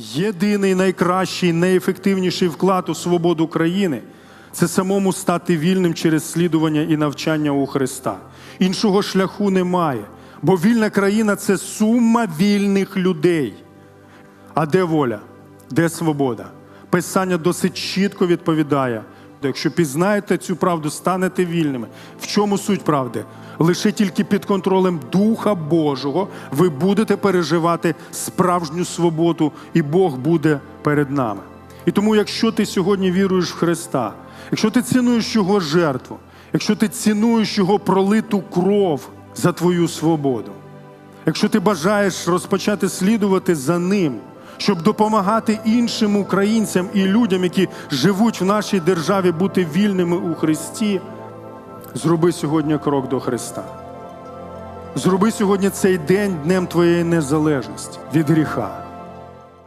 Єдиний найкращий, найефективніший вклад у свободу країни це самому стати вільним через слідування і навчання у Христа. Іншого шляху немає, бо вільна країна це сума вільних людей. А де воля? Де свобода? Писання досить чітко відповідає. Якщо пізнаєте цю правду, станете вільними. В чому суть правди? Лише тільки під контролем Духа Божого ви будете переживати справжню свободу, і Бог буде перед нами. І тому, якщо ти сьогодні віруєш в Христа, якщо ти цінуєш Його жертву, якщо ти цінуєш Його пролиту кров за твою свободу, Якщо ти бажаєш розпочати слідувати за ним, щоб допомагати іншим українцям і людям, які живуть в нашій державі, бути вільними у Христі, зроби сьогодні крок до Христа. Зроби сьогодні цей день днем твоєї незалежності від гріха.